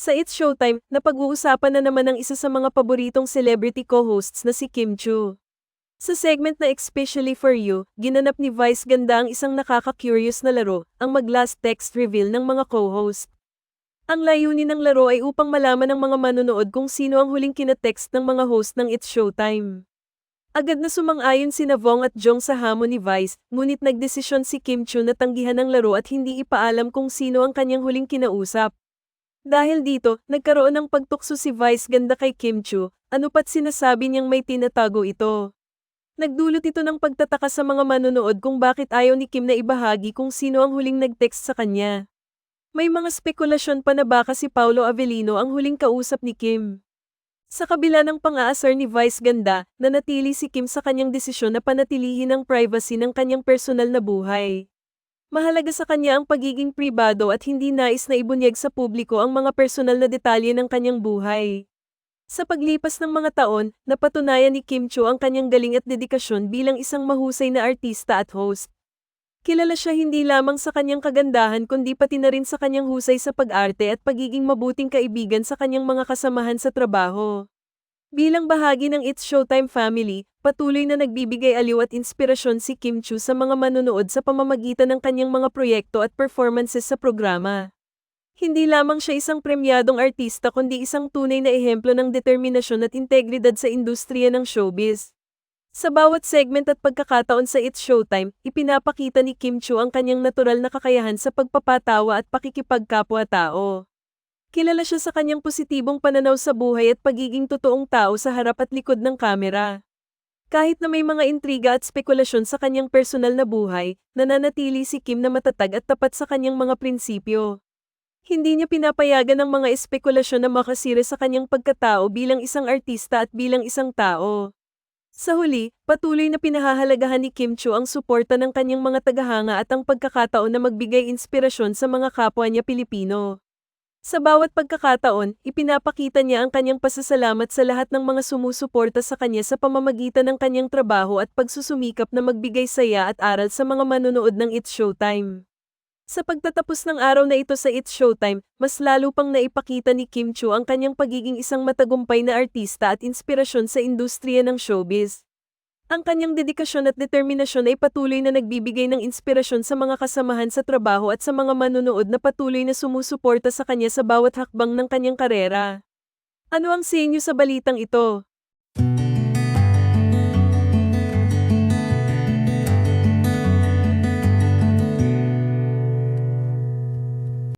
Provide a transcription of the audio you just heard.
Showtime, napag-uusapan na naman ang isa sa mga paboritong celebrity co-hosts na si Kim Chu. Sa segment na Especially For You, ginanap ni Vice Ganda ang isang nakaka-curious na laro, ang mag-last text reveal ng mga co-host. Ang layunin ng laro ay upang malaman ng mga manonood kung sino ang huling kinatext ng mga host ng It's Showtime. Agad na sumang-ayon si Navong at Jong sa hamon ni Vice, ngunit nagdesisyon si Kim Chu na tanggihan ang laro at hindi ipaalam kung sino ang kanyang huling kinausap. Dahil dito, nagkaroon ng pagtukso si Vice ganda kay Kim Chu, ano pat sinasabi niyang may tinatago ito. Nagdulot ito ng pagtataka sa mga manonood kung bakit ayaw ni Kim na ibahagi kung sino ang huling nag-text sa kanya. May mga spekulasyon pa na baka si Paulo Avellino ang huling kausap ni Kim. Sa kabila ng pang-aasar ni Vice Ganda, nanatili si Kim sa kanyang desisyon na panatilihin ang privacy ng kanyang personal na buhay. Mahalaga sa kanya ang pagiging pribado at hindi nais na ibunyag sa publiko ang mga personal na detalye ng kanyang buhay. Sa paglipas ng mga taon, napatunayan ni Kim Cho ang kanyang galing at dedikasyon bilang isang mahusay na artista at host. Kilala siya hindi lamang sa kanyang kagandahan kundi pati na rin sa kanyang husay sa pag-arte at pagiging mabuting kaibigan sa kanyang mga kasamahan sa trabaho. Bilang bahagi ng It's Showtime family, patuloy na nagbibigay aliw at inspirasyon si Kim Chu sa mga manonood sa pamamagitan ng kanyang mga proyekto at performances sa programa. Hindi lamang siya isang premyadong artista kundi isang tunay na ehemplo ng determinasyon at integridad sa industriya ng showbiz. Sa bawat segment at pagkakataon sa It's Showtime, ipinapakita ni Kim Chu ang kanyang natural na kakayahan sa pagpapatawa at pakikipagkapwa-tao. Kilala siya sa kanyang positibong pananaw sa buhay at pagiging totoong tao sa harap at likod ng kamera. Kahit na may mga intriga at spekulasyon sa kanyang personal na buhay, nananatili si Kim na matatag at tapat sa kanyang mga prinsipyo. Hindi niya pinapayagan ang mga espekulasyon na makasira sa kanyang pagkatao bilang isang artista at bilang isang tao. Sa huli, patuloy na pinahahalagahan ni Kim Chu ang suporta ng kanyang mga tagahanga at ang pagkakataon na magbigay inspirasyon sa mga kapwa niya Pilipino. Sa bawat pagkakataon, ipinapakita niya ang kanyang pasasalamat sa lahat ng mga sumusuporta sa kanya sa pamamagitan ng kanyang trabaho at pagsusumikap na magbigay saya at aral sa mga manonood ng It's Showtime. Sa pagtatapos ng araw na ito sa It's Showtime, mas lalo pang naipakita ni Kim Chu ang kanyang pagiging isang matagumpay na artista at inspirasyon sa industriya ng showbiz. Ang kanyang dedikasyon at determinasyon ay patuloy na nagbibigay ng inspirasyon sa mga kasamahan sa trabaho at sa mga manonood na patuloy na sumusuporta sa kanya sa bawat hakbang ng kanyang karera. Ano ang sa inyo sa balitang ito?